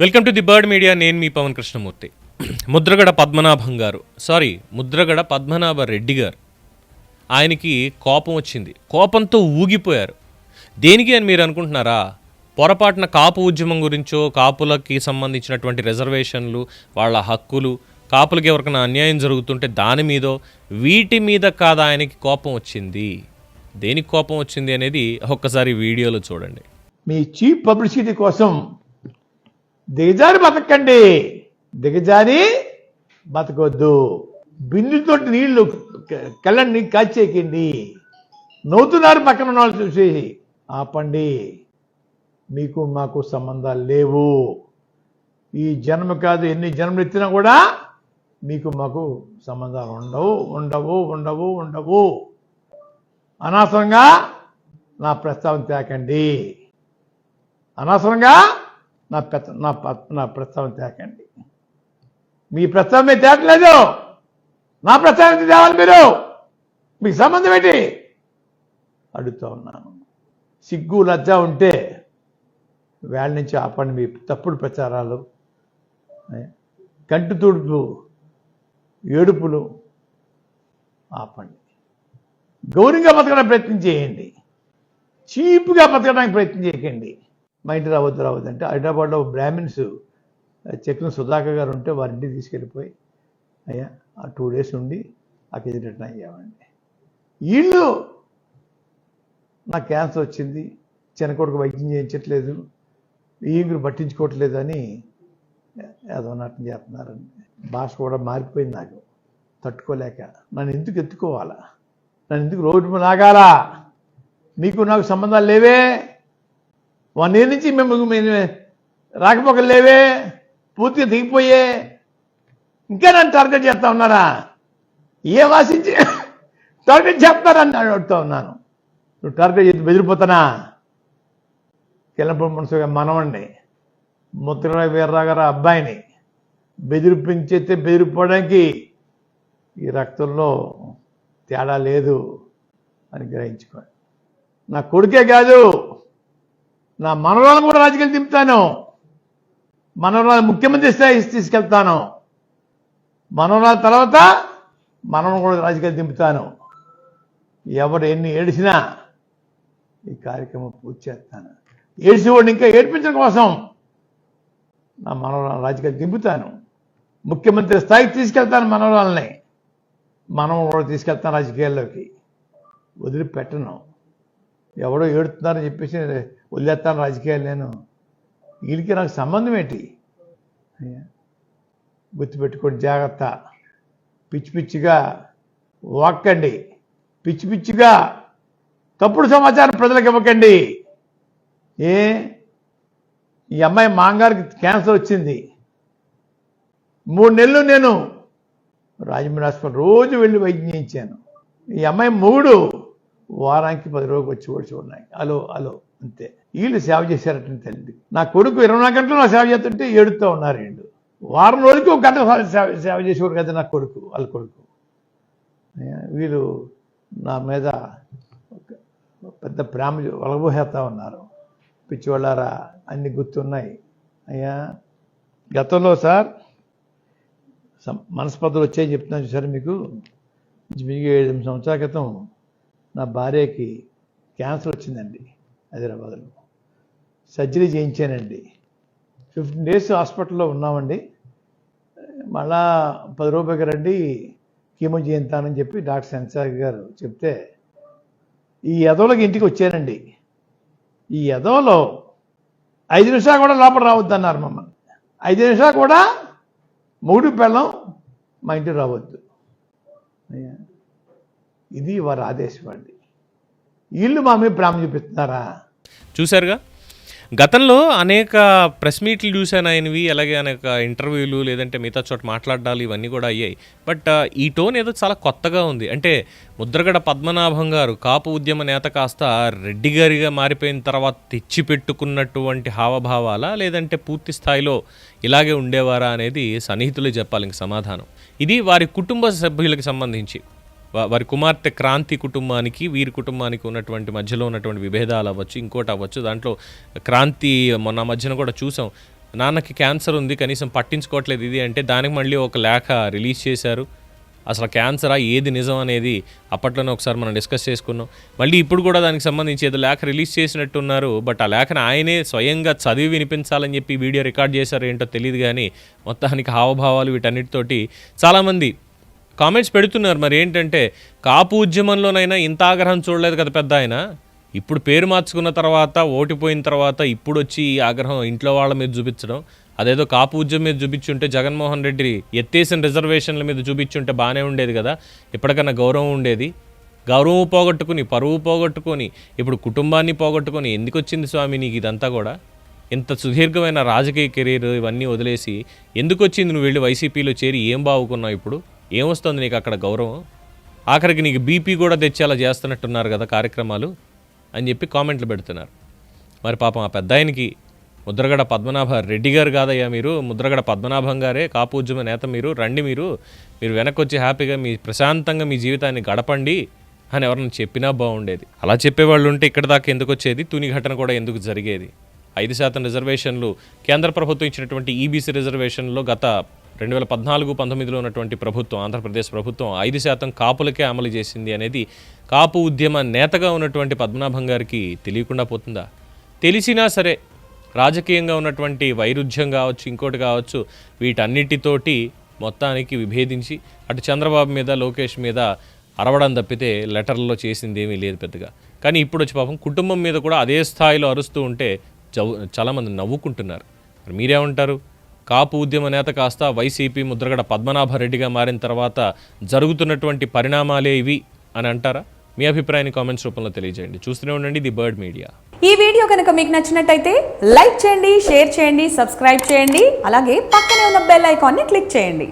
Welcome to the Bird Media. నేను మీ పవన్ కృష్ణమూర్తి. ముద్రగడ పద్మనాభం గారు. సారీ ముద్రగడ పద్మనాభ రెడ్డి గారు. ఆయనకి కోపం వచ్చింది. కోపంతో ఊగిపోయారు. దేనికి అని మీరు అనుకుంటున్నారా? పొరపాటున కాపు ఉద్యమం గురించో కాపులకి సంబంధించినటువంటి రిజర్వేషన్లు వాళ్ళ హక్కులు కాపులకి ఎవరికైనా అన్యాయం జరుగుతుంటే దాని మీదో వీటి మీద కాదు ఆయనకి కోపం వచ్చింది. దేనికి కోపం వచ్చింది అనేది ఒక్కసారి వీడియోలో చూడండి. మీ చీప్ పబ్లిసిటీ కోసం దిగజారి బతకండి. దిగజారి బతకొద్దు. బిందుతో నీళ్ళు కళ్ళని కాచేకండి నవ్వుతున్నారు పక్కన వాళ్ళు చూసి ఆపండి. మీకు మాకు సంబంధాలు లేవు. ఈ జన్మ కాదు ఎన్ని జన్మలు ఎత్తినా కూడా మీకు మాకు సంబంధాలు ఉండవు ఉండవు ఉండవు ఉండవు. అనవసరంగా నా ప్రస్తావన తేకండి అనవసరంగా నా పెత్త నా ప- నా ప్రస్తావన తేకండి మీ ప్రస్తావన మీరు తేటలేదు నా ప్రస్తావన తేవాలి మీరు. మీకు సంబంధం ఏంటి? అడుగుతా ఉన్నాను. సిగ్గు లజ్జ ఉంటే వేళ నుంచి ఆపండి. మీ తప్పుడు ప్రచారాలు కంటి తుడుపు ఏడుపులు ఆపండి. గౌరవంగా బతకడానికి ప్రయత్నం చేయండి. చీప్గా బతకడానికి ప్రయత్నం చేయకండి. మా ఇంటి రావద్దు రావద్దు అంటే హైదరాబాద్లో బ్రాహ్మిన్స్ చెక్కిన సుధాకర్ గారు ఉంటే వారి ఇంటికి తీసుకెళ్ళిపోయి అయ్యా ఆ టూ డేస్ ఉండి అక్కడ రిటర్న్ అయ్యామండి వీళ్ళు నా క్యాన్సర్ వచ్చింది చిన్న కొడుకు వైద్యం చేయించట్లేదు ఈగురు పట్టించుకోవట్లేదు అని ఏదో నాటం చేస్తున్నారండి. భాష కూడా మారిపోయింది నాకు తట్టుకోలేక. నన్ను ఎందుకు ఎత్తుకోవాలా? నన్ను ఎందుకు రోడ్డు మీద ఆగాలా మీకు నాకు సంబంధాలు లేవే? వన్ ఇయర్ నుంచి మేము రాకపోకలు లేవే పూర్తిగా దిగిపోయే. ఇంకా నన్ను టార్గెట్ చేస్తా ఉన్నారా ఏ వాసించి టార్గెట్ చేస్తారని అడుగుతా ఉన్నాను. నువ్వు టార్గెట్ చేసి బెదిరిపోతానా? కిలంపూడి మనసుగా మనవండి. ముద్ర వీర్రావు గారు అబ్బాయిని బెదిరిపించేస్తే బెదిరిపోవడానికి ఈ రక్తంలో తేడా లేదు అని గ్రహించుకోండి. నా కొడుకే కాదు నా మనవరాలను కూడా రాజకీయాలు దింపుతాను. మనవరాలు ముఖ్యమంత్రి స్థాయి తీసుకెళ్తాను. మనవరాల తర్వాత మనవను కూడా రాజకీయాలు దింపుతాను. ఎవరు ఎన్ని ఏడిసినా ఈ కార్యక్రమం పూర్తి చేస్తాను. ఏడిసి వాడిని ఇంకా ఏడిపించడం కోసం నా మనవరాలు రాజకీయాలు దింపుతాను. ముఖ్యమంత్రి స్థాయికి తీసుకెళ్తాను మనవరాలని. మనం కూడా తీసుకెళ్తాను రాజకీయాల్లోకి. వదిలిపెట్టను. ఎవడో ఏడుతున్నారని చెప్పేసి వదిలేస్తాను రాజకీయాలు నేను. వీళ్ళకి నాకు సంబంధం ఏంటి? గుర్తుపెట్టుకోండి జాగ్రత్త. పిచ్చి పిచ్చిగా వాక్కండి. పిచ్చి పిచ్చిగా తప్పుడు సమాచారం ప్రజలకు ఇవ్వకండి. ఏ? ఈ అమ్మాయి మాంగారికి క్యాన్సర్ వచ్చింది. మూడు నెలలు నేను రాజమండ్రి హాస్పిటల్ రోజు వెళ్ళి వైద్యం చేయించాను. ఈ అమ్మాయి మూడు వారానికి పది రోజులు వచ్చి కూడా అలో అలో అంతే. వీళ్ళు సేవ చేశారట తల్లి నా కొడుకు ఇరవై నాలుగు గంటలు నా సేవ చేస్తుంటే ఏడుతూ ఉన్నారు వీళ్ళు. వారం రోజులకి ఒక గంట సేవ సేవ చేసేవారు కదా నా కొడుకు వాళ్ళ కొడుకు. వీళ్ళు నా మీద పెద్ద ప్రేమ ఒలగబోసేస్తా ఉన్నారు. పిచ్చివాళ్ళారా అన్ని గుర్తున్నాయి. అయ్యా గతంలో సార్ సం- మనస్పర్ధలు వచ్చాయని చెప్తున్నాను సార్ మీకు? మీకు ఏడు సంవత్సరాల క్రితం నా భార్యకి క్యాన్సర్ వచ్చిందండి హైదరాబాద్లో. సర్జరీ చేయించానండి. ఫిఫ్టీన్ డేస్ హాస్పిటల్లో ఉన్నామండి. మళ్ళా పది రూపాయలకి రండి కీమో చేయించానని చెప్పి డాక్టర్ సెన్సార్ గారు చెప్తే ఈ ఎదవలకి ఇంటికి వచ్చానండి. ఈ ఎదవలో ఐదు నిమిషాలు కూడా లోపల రావద్దన్నారు మమ్మల్ని. ఐదు నిమిషాలు కూడా మూడు పెళ్ళం మా ఇంటికి రావద్దు. అయ్యా, ఇది వారి ఆదేశం అండి. వీళ్ళు మా మీద ప్రేమ చూపిస్తున్నారా? చూశారుగా? గతంలో అనేక ప్రెస్ మీట్లు చూశాను ఆయనవి అలాగే అనేక ఇంటర్వ్యూలు లేదంటే మిగతా చోట మాట్లాడాలి ఇవన్నీ కూడా అయ్యాయి. బట్ ఈ టోన్ ఏదో చాలా కొత్తగా ఉంది. అంటే ముద్రగడ పద్మనాభం గారు కాపు ఉద్యమ నేత కాస్త రెడ్డి గారిగా మారిపోయిన తర్వాత తెచ్చిపెట్టుకున్నటువంటి హావభావాలా లేదంటే పూర్తి స్థాయిలో ఇలాగే ఉండేవారా అనేది సన్నిహితులే చెప్పాలి ఇంక సమాధానం. ఇది వారి కుటుంబ సభ్యులకు సంబంధించి. వారి కుమార్తె క్రాంతి కుటుంబానికి వీరి కుటుంబానికి ఉన్నటువంటి మధ్యలో ఉన్నటువంటి విభేదాలు అవ్వచ్చు ఇంకోటి అవ్వచ్చు. దాంట్లో క్రాంతి మొన్న మధ్యన కూడా చూసాం. నాన్నకి క్యాన్సర్ ఉంది కనీసం పట్టించుకోవట్లేదు ఇది అంటే దానికి మళ్ళీ ఒక లేఖ రిలీజ్ చేశారు. అసలు క్యాన్సరా ఏది నిజం అనేది అప్పట్లోనే ఒకసారి మనం డిస్కస్ చేసుకున్నాం. మళ్ళీ ఇప్పుడు కూడా దానికి సంబంధించి ఏదో లేఖ రిలీజ్ చేసినట్టున్నారు బట్ ఆ లేఖను ఆయనే స్వయంగా చదివి వినిపించాలని చెప్పి వీడియో రికార్డ్ చేశారు ఏంటో తెలియదు కానీ మొత్తానికి హావభావాలు వీటన్నిటితోటి చాలామంది కామెంట్స్ పెడుతున్నారు మరి ఏంటంటే కాపు ఉద్యమంలోనైనా ఇంత ఆగ్రహం చూడలేదు కదా పెద్ద ఆయన. ఇప్పుడు పేరు మార్చుకున్న తర్వాత ఓటిపోయిన తర్వాత ఇప్పుడు వచ్చి ఈ ఆగ్రహం ఇంట్లో వాళ్ళ మీద చూపించడం అదేదో కాపు ఉద్యమం మీద చూపించుంటే జగన్మోహన్ రెడ్డి ఎత్తేసిన రిజర్వేషన్ల మీద చూపించుంటే బాగానే ఉండేది కదా. ఇప్పటికన్నా గౌరవం ఉండేది. గౌరవం పోగొట్టుకుని పరువు పోగొట్టుకొని ఇప్పుడు కుటుంబాన్ని పోగొట్టుకొని ఎందుకు వచ్చింది స్వామి నీకు ఇదంతా కూడా? ఇంత సుదీర్ఘమైన రాజకీయ కెరీర్ ఇవన్నీ వదిలేసి ఎందుకు వచ్చింది నువ్వు వెళ్ళి వైసీపీలో చేరి ఏం బాగుకున్నావు ఇప్పుడు? ఏమొస్తుంది నీకు అక్కడ గౌరవం? ఆఖరికి నీకు బీపీ కూడా తెచ్చేలా చేస్తున్నట్టున్నారు కదా కార్యక్రమాలు అని చెప్పి కామెంట్లు పెడుతున్నారు. మరి పాపం ఆ పెద్ద ఆయనకి ముద్రగడ పద్మనాభ రెడ్డి గారు కాదయ్యా మీరు? ముద్రగడ పద్మనాభం గారే కాపు నేత మీరు రండి మీరు. మీరు వెనక్కి వచ్చి హ్యాపీగా మీ ప్రశాంతంగా మీ జీవితాన్ని గడపండి అని ఎవరైనా చెప్పినా బాగుండేది. అలా చెప్పేవాళ్ళు ఉంటే ఇక్కడ దాకా ఎందుకు వచ్చేది? తుని ఘటన కూడా ఎందుకు జరిగేది? ఐదు శాతం రిజర్వేషన్లు కేంద్ర ప్రభుత్వం ఇచ్చినటువంటి ఈబీసీ రిజర్వేషన్లో గత రెండు వేల పద్నాలుగు పంతొమ్మిదిలో ఉన్నటువంటి ప్రభుత్వం ఆంధ్రప్రదేశ్ ప్రభుత్వం ఐదు శాతం కాపులకే అమలు చేసింది అనేది కాపు ఉద్యమ నేతగా ఉన్నటువంటి పద్మనాభం గారికి తెలియకుండా పోతుందా? తెలిసినా సరే రాజకీయంగా ఉన్నటువంటి వైరుధ్యం కావచ్చు ఇంకోటి కావచ్చు వీటన్నిటితోటి మొత్తానికి విభేదించి అటు చంద్రబాబు మీద లోకేష్ మీద అరవడం తప్పితే లెటర్లో చేసింది ఏమీ లేదు పెద్దగా. కానీ ఇప్పుడు వచ్చి పాపం కుటుంబం మీద కూడా అదే స్థాయిలో అరుస్తూ ఉంటే చౌ చాలామంది నవ్వుకుంటున్నారు. మరి మీరేమంటారు? కాపు ఉద్యమ నేత కాస్త వైసీపీ ముద్రగడ పద్మనాభరెడ్డిగా మారిన తర్వాత జరుగుతున్నటువంటి పరిణామాలే ఇవి అని అంటారా? మీ అభిప్రాయాన్ని కామెంట్స్ రూపంలో తెలియజేయండి. చూస్తూనే ఉండండి ది బర్డ్ మీడియా. ఈ వీడియో కనుక మీకు నచ్చినట్టయితే లైక్ చేయండి షేర్ చేయండి సబ్స్క్రైబ్ చేయండి అలాగే పక్కనే ఉన్న బెల్ ఐకాన్ని క్లిక్ చేయండి.